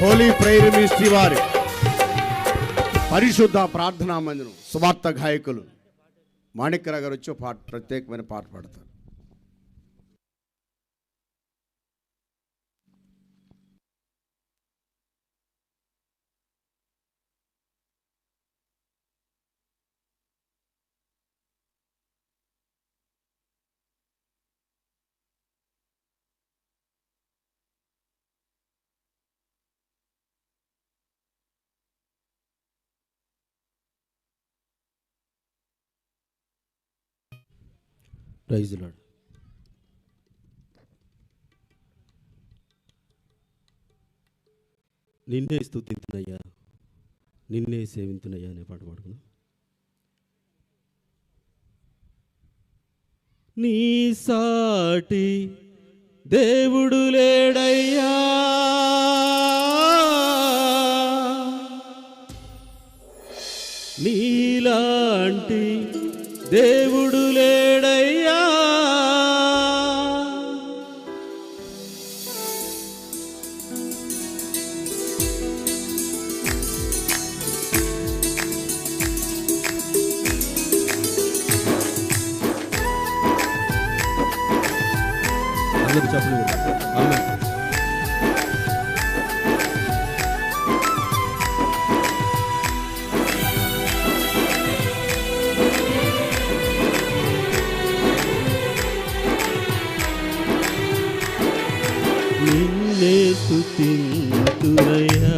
Holi prayer ministry వారి పరిశుద్ధ ప్రార్థనా మందిరం సువార్త గాయకులు. మాణిక్యరావు గారు వచ్చి పాట ప్రత్యేకమైన పాట పాడతారు. Praise Lord. నిన్నే స్థుతింతునయ్యా నిన్నే సేవింతునయ్యా అనే పాట పాడుకున్నాం నీ సాటి దేవుడు లేడయ్యా. నీలాంటి దేవుడు లేడయ్యా. అందరూ చెప్పలేదు. ఆమె స్తుతింతునయ్యా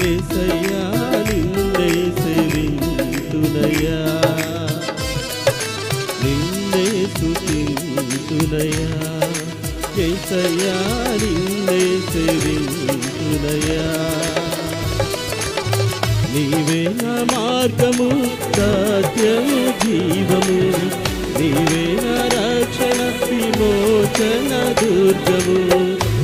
యేసయ్యా నిన్నే సేవింతునయ్యా నిన్నే స్తుతింతునయ్యా యేసయ్యా నిన్నే సేవింతునయ్యా నీవే నా మార్గము సత్యము జీవము. నీవే నా రక్షణ విమోచన దుర్గము.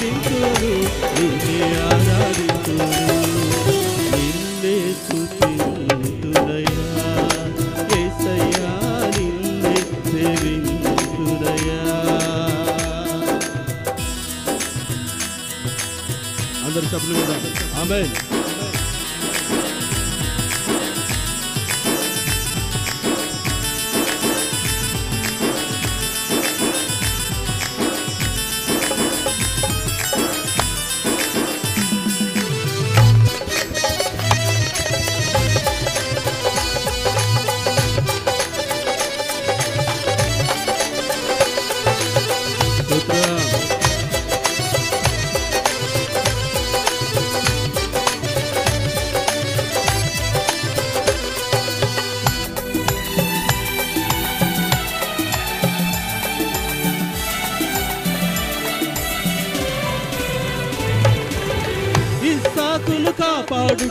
ఆరాధింతులు నిన్నే ఆరాధింతులు నిన్నే స్తుతింతునయ్యా యేసయ్యా నిన్నే సేవింతునయ్యా అందరు చెప్పలు కూడా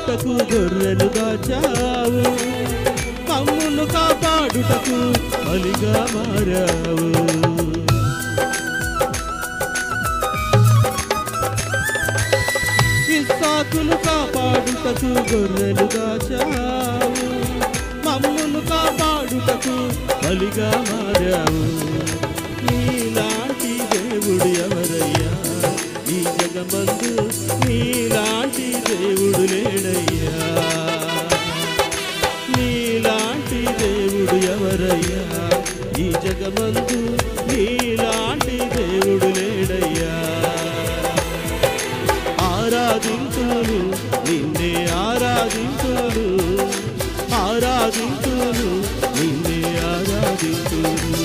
కాపాడుటకు గొర్రెలు దాచావు. మమ్మును కాపాడుటకు బలిగా మారావు. ఇస్సాకును కాపాడుటకు గొర్రెలు దాచావు. మమ్మును కాపాడుటకు బలిగా మారావు. దేవుడు ఎవరయ్యా ఈ జగమందు నీలాంటి దేవుడు లేడయ్యా. ఆరాధించాను నిన్నే ఆరాధించాను ఆరాధించాను నిన్నే ఆరాధించాను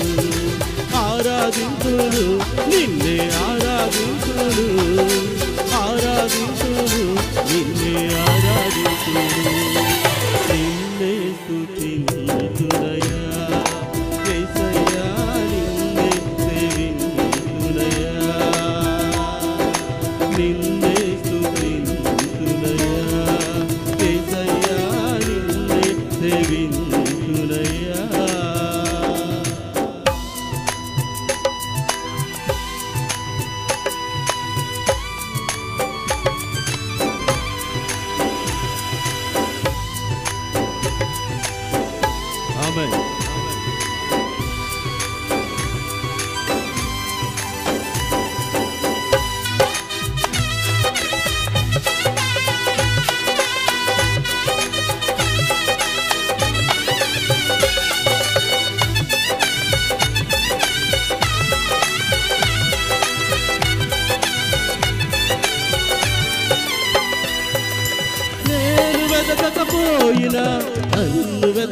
ఆరాధించాను నిన్నే ఆరాధించాను ఆరాధించాను నిన్నే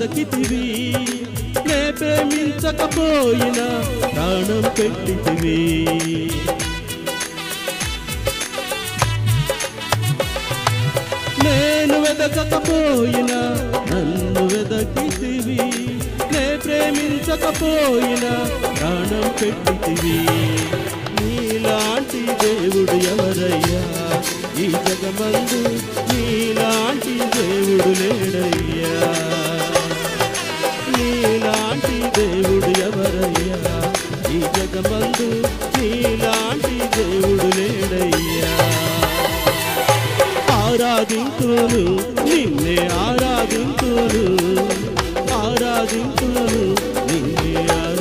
బ్రతకితివి. నే ప్రేమించకపోయినా ప్రాణం పెట్టితివి. నేను వెదకపోయినా నన్ను వెదకితివి. నే ప్రేమించకపోయినా ప్రాణం పెట్టితివి. నీలాంటి దేవుడు ఎవరయ్యా? ఈ జగమందు నీలాంటి దేవుడు లేడయ్యా. జగమందు నీలాంటి దేవుడు లేడయ్యా. ఆరాధింతును నిన్నే ఆరాధింతును ఆరాధింతును నిన్నే ఆరా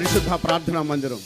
పరిశుద్ధ ప్రార్థనా మందిరం.